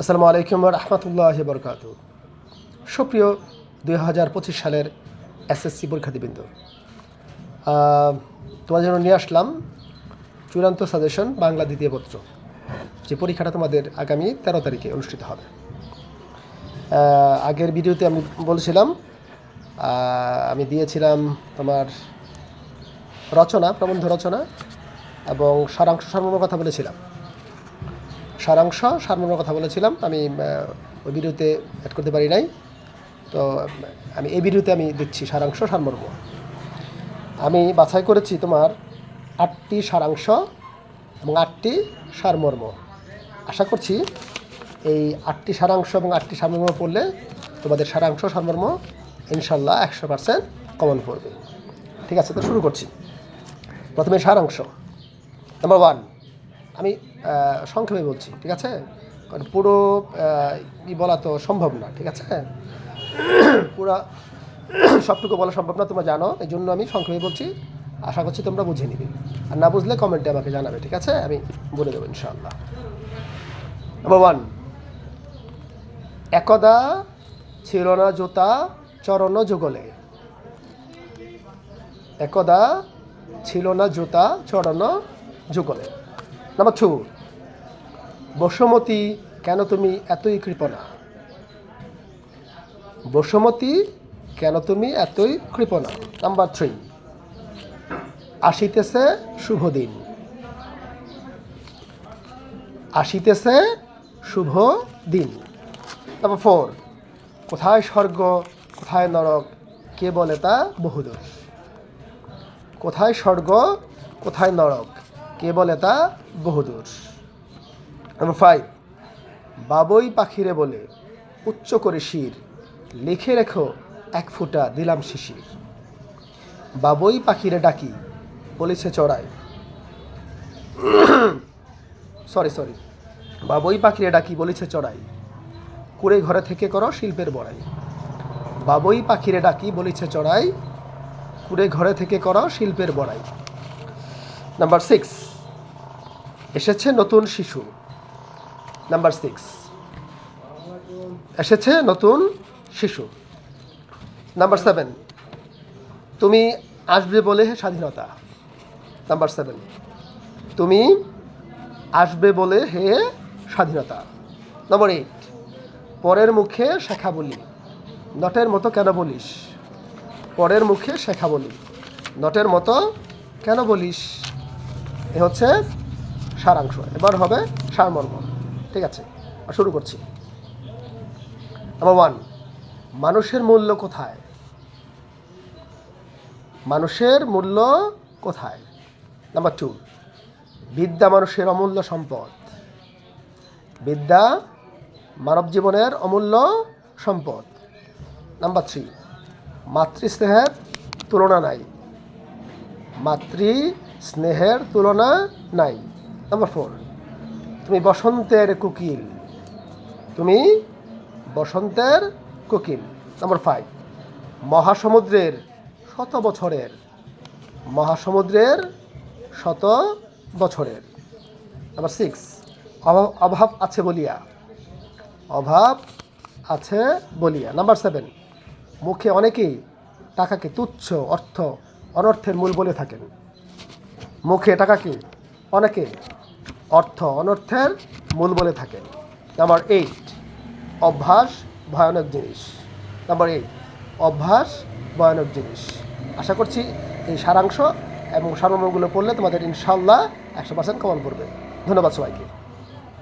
আসসালামু আলাইকুম রহমতুল্লাহ বরকাত সুপ্রিয় দুই হাজার পঁচিশ সালের এসএসসি পরীক্ষার্থীবৃন্দ আহ, তোমাদের জন্য নিয়ে আসলাম চূড়ান্ত সাজেশন বাংলা দ্বিতীয় পত্র যে পরীক্ষাটা তোমাদের আগামী তেরো তারিখে অনুষ্ঠিত হবে। আগের ভিডিওতে আমি বলছিলাম আমি দিয়েছিলাম তোমার রচনা প্রবন্ধ রচনা এবং সারাংশ সারমর্ম কথা বলেছিলাম। সারাংশ সারমর্মের কথা বলেছিলাম, আমি ওই ভিডিওতে অ্যাড করতে পারি নাই। তো, আমি, এই ভিডিওতে আমি দিচ্ছি সারাংশ, সারমর্ম। আমি বাছাই করেছি তোমার আটটি সারাংশ এবং আটটি সারমর্ম। আশা করছি এই আটটি সারাংশ এবং আটটি সারমর্ম পড়লে তোমাদের সারাংশ, সারমর্ম ইনশাল্লাহ একশো পার্সেন্ট কমন পড়বে। ঠিক আছে, তো শুরু করছি। প্রথমে সারাংশ। নাম্বার ওয়ান আমি সংক্ষেপে বলছি, ঠিক আছে? কারণ পুরো ই বলা তো সম্ভব না, ঠিক আছে? পুরো সবটুকু বলা সম্ভব না, তোমরা জানো এই জন্য আমি সংক্ষেপে বলছি, আশা করছি তোমরা বুঝে নিবে। আর না বুঝলে কমেন্টে আমাকে জানাবে, ঠিক আছে? আমি বলে দেবো, ইনশাআল্লাহ। নাম্বার ওয়ান একদা ছিল না জোতা, চরণ যুগলে। একদা ছিল না জুতা, চরণ যুগলে। নাম্বার টু বসুমতী, কেন তুমি এতই কৃপণা? বসুমতী, কেন তুমি এতই কৃপণা? নাম্বার থ্রি আসিতেছে শুভ দিন। আসিতেছে শুভ দিন। নাম্বার ফোর কোথায় স্বর্গ, কোথায় নরক, কে বলে তা বহুদূর। কোথায় স্বর্গ, কোথায় নরক? কে বলে তা? বহুদূর। নাম্বার ফাইভ বাবই পাখিরে বলে, উচ্চ করে শির, লিখে রেখো এক ফুটা দিলাম শিশির। বাবই পাখিরে ডাকি, বলেছে চড়াই। Sorry sorry. বাবই পাখিরে ডাকি, বলেছে চড়াই। কুড়ে ঘরে থেকে করো শিল্পের বড়াই। বাবই পাখিরে ডাকি, বলেছে চড়াই। কুড়ে ঘরে থেকে করো শিল্পের বড়াই। Number six. এসেছে নতুন শিশু নাম্বার সিক্স এসেছে নতুন শিশু নাম্বার সেভেন তুমি আসবে বলে স্বাধীনতা নাম্বার সেভেন তুমি আসবে বলে হে স্বাধীনতা নম্বর এইট পরের মুখে শেখা বলি, নটের মতো কেন বলিস? পরের মুখে শেখা বলি, নটের মতো কেন বলিস? এ হচ্ছে সারাংশ। এবার হবে সারমর্ম। ঠিক আছে শুরু করছি। নাম্বার ওয়ান মানুষের মূল্য কোথায়? মানুষের মূল্য কোথায়? নাম্বার টু বিদ্যা মানুষের অমূল্য সম্পদ। বিদ্যা মানব জীবনের অমূল্য সম্পদ। নাম্বার থ্রি মাতৃস্নেহের তুলনা নাই। মাতৃ স্নেহের তুলনা নাই। নাম্বার ফোর তুমি বসন্তের কুকিল। তুমি বসন্তের কুকিল। নাম্বার ফাইভ মহাসমুদ্রের শত বছরের। মহাসমুদ্রের শত বছরের। নাম্বার সিক্স অভাব অভাব আছে বলিয়া। অভাব আছে বলিয়া। নাম্বার সেভেন মুখে অনেকেই টাকাকে তুচ্ছ অর্থ, অনর্থের মূল বলে থাকেন। মুখে টাকাকে অনেকে অর্থ অনর্থের মূল বলে থাকেন নাম্বার এইট অভ্যাস ভয়ানক জিনিস। নাম্বার এইট অভ্যাস ভয়ানক জিনিস। আশা করছি এই সারাংশ এবং সারমর্মগুলো পড়লে তোমাদের ইনশাল্লাহ একশো পার্সেন্ট কমন পড়বে। ধন্যবাদ সবাইকে।